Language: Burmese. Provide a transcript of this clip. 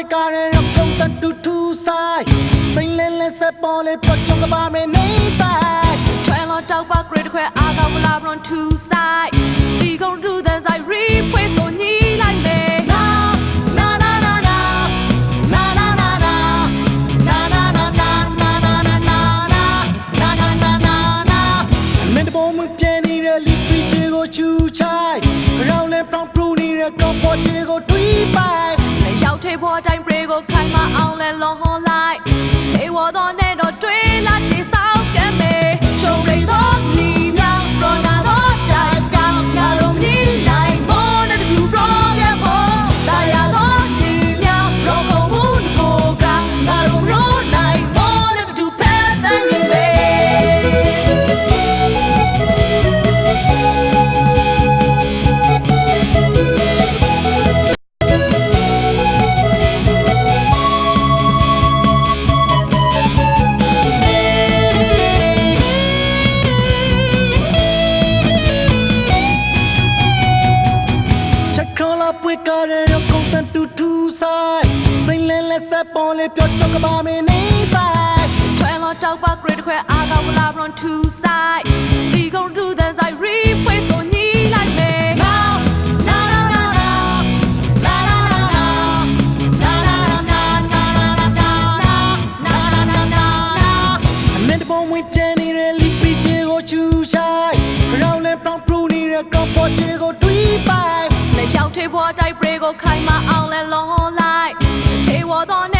ရကာရရကုံတန်တူတူဆိုင်စိန်လဲလဲဆက်ပေါ်လေပတ်ချုံကပါမနေတိုင်းထွဲလောတောက်ပါ grade ခွဲအားကောင်းမလား from two side ဒီကုံတူတန်ဆိုင် replace ဆိုညီလိုက်မယ် Choo chai, ground and brown pruning, a crop what you go တိုင်း break ကိုခိုင်မအောင်လဲလောဟောလိုက်ထေဝတော်နဲ့တော့တွေးလာတိဆော ချက်ခလာပွေကားရကုန်းတတူတူဆိုင်စိန်လဲလဲဆက်ပေါ်လေပြောချောကပါမနေတိုင်းထွဲလောတောက်ပါ grade ခွဲအားကောင်းမလား run to side ဒီကုန်တူတဲ့ side replay ဆိုညီလိုက်မယ် Now, na na na na, na na na na, na na na na na na na na na na na. အမင်းတပုံဝင်ပြင်းနေတဲ့လီပီချေကိုချူချိုင်းကြောင်လဲပြောင်းပရူနေတဲ့ကောပေါ်ချေကိုတွေးပိုင် တိုက်ပွဲကိုခိုင်မအောင်လဲလွန်လိုက်ထေဝတော်နဲ့